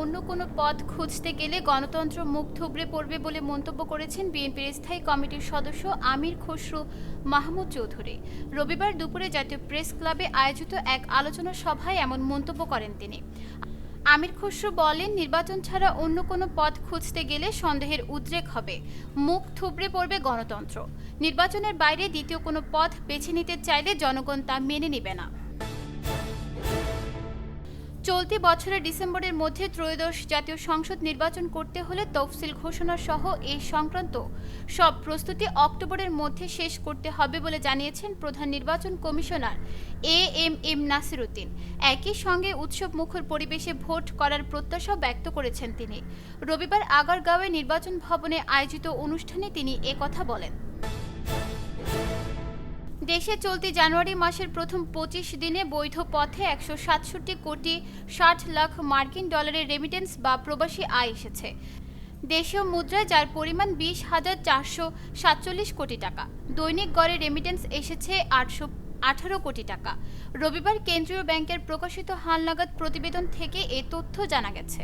অন্য কোনো পথ খুঁজতে গেলে গণতন্ত্র মুখ থুবড়ে পড়বে বলে মন্তব্য করেছেন বিএনপির স্থায়ী কমিটির সদস্য আমির খসরু মাহমুদ চৌধুরী। রবিবার দুপুরে জাতীয় প্রেস ক্লাবে আয়োজিত এক আলোচনা সভায় এমন মন্তব্য করেন তিনি। আমির খসরু বলেন, নির্বাচন ছাড়া অন্য কোনো পথ খুঁজতে গেলে সন্দেহের উদ্রেক হবে, মুখ থুবড়ে পড়বে গণতন্ত্র। নির্বাচনের বাইরে দ্বিতীয় কোনো পথ বেছে নিতে চাইলে জনগণ তা মেনে নেবে না। চলতি বছরের ডিসেম্বরের মধ্যে ত্রয়োদশ জাতীয় সংসদ নির্বাচন করতে হলে তফসিল ঘোষণা সহ এই সংক্রান্ত সব প্রস্তুতি অক্টোবরের মধ্যে শেষ করতে হবে বলে জানিয়েছেন প্রধান নির্বাচন commissioner A M M Nasiruddin. একই সঙ্গে উৎসব মুখর পরিবেশে ভোট করার প্রত্যাশাও ব্যক্ত করেছেন তিনি। রবিবার আগারগাঁওয়ে নির্বাচন ভবনে আয়োজিত অনুষ্ঠানে তিনি একথা বলেন। দেশে চলতি জানুয়ারি মাসের প্রথম পঁচিশ দিনে বৈধ পথে একশো সাতষট্টি কোটি ষাট লাখ মার্কিন ডলারের রেমিটেন্স বা প্রবাসী আয় এসেছে। দেশীয় মুদ্রায় যার পরিমাণ বিশ হাজার চারশো সাতচল্লিশ কোটি টাকা, দৈনিক গড়ে রেমিটেন্স এসেছে আটশো আঠারো কোটি টাকা। রবিবার কেন্দ্রীয় ব্যাংকের প্রকাশিত হালনাগাদ প্রতিবেদন থেকে এ তথ্য জানা গেছে।